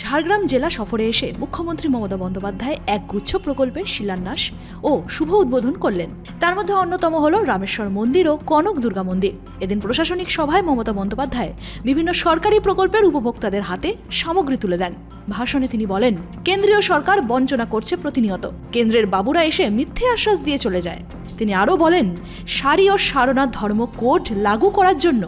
ঝাড়গ্রাম জেলা সফরে এসে মুখ্যমন্ত্রী মমতা বন্দ্যোপাধ্যায় এক গুচ্ছ প্রকল্পের শিলান্যাস ও শুভ উদ্বোধন করলেন। তার মধ্যে অন্যতম হল রামেশ্বর মন্দির ও কনক দুর্গা মন্দির। এদিন প্রশাসনিক সভায় মমতা বন্দ্যোপাধ্যায় বিভিন্ন সরকারি প্রকল্পের উপভোক্তাদের হাতে সামগ্রী তুলে দেন। ভাষণে তিনি বলেন, কেন্দ্রীয় সরকার বঞ্চনা করছে প্রতিনিয়ত। কেন্দ্রের বাবুরা এসে মিথ্যে আশ্বাস দিয়ে চলে যায়। তিনি আরও বলেন, সারি ও সারনাথ ধর্ম কোড লাগু করার জন্য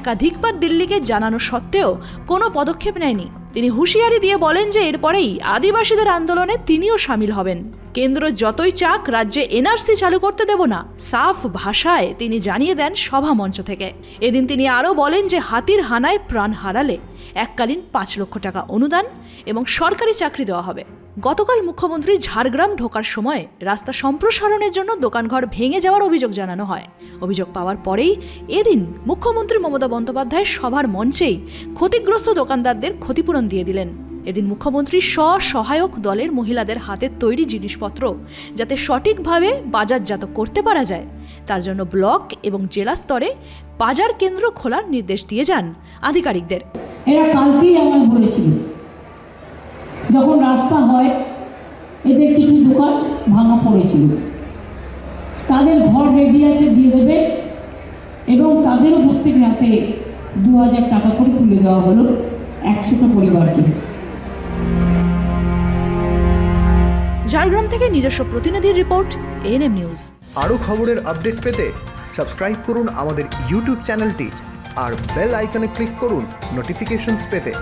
একাধিকবার দিল্লিকে জানানো সত্ত্বেও কোনো পদক্ষেপ নেয়নি। তিনি হুঁশিয়ারি দিয়ে বলেন যে এরপরেই আদিবাসীদের আন্দোলনে তিনিও সামিল হবেন। কেন্দ্র যতই চাক, রাজ্যে এনআরসি চালু করতে দেব না, সাফ ভাষায় তিনি জানিয়ে দেন সভা মঞ্চ থেকে। এদিন তিনি আরও বলেন যে হাতির হানায় প্রাণ হারালে এককালীন পাঁচ লক্ষ টাকা অনুদান এবং সরকারি চাকরি দেওয়া হবে। গতকাল মুখ্যমন্ত্রী ঝাড়গ্রাম ঢোকার সময় রাস্তা সম্প্রসারণের জন্য দোকানঘর ভেঙে যাওয়ার অভিযোগ জানানো হয়। অভিযোগ পাওয়ার পরেই এদিন মুখ্যমন্ত্রী মমতা বন্দ্যোপাধ্যায় সভার মঞ্চেই ক্ষতিগ্রস্ত দোকানদারদের ক্ষতিপূরণ দিয়ে দিলেন। এদিন মুখ্যমন্ত্রী স্বসহায়ক দলের মহিলাদের হাতের তৈরি জিনিসপত্র যাতে সঠিকভাবে বাজারজাত করতে পারা যায়, তার জন্য ব্লক এবং জেলা স্তরে বাজার কেন্দ্র খোলার নির্দেশ দিয়ে যান আধিকারিকদের। এরা কালকেই আমায় বলেছিল যখন রাস্তা হয় এদের কিছু দোকান ভাঙা পড়েছিল। তাদের ঘর রেডি আছে দিয়ে দেবে এবং তাদেরও প্রত্যেক রাতে দু হাজার টাকা করে তুলে দেওয়া হলো একশোটা পরিবারকে। ঝাড়গ্রাম থেকে নিজস্ব প্রতিনিধির রিপোর্ট এএনএম নিউজ আরও খবরের আপডেট পেতে সাবস্ক্রাইব করুন আমাদের ইউটিউব চ্যানেলটি আর বেল আইকনে ক্লিক করুন নোটিফিকেশনস পেতে।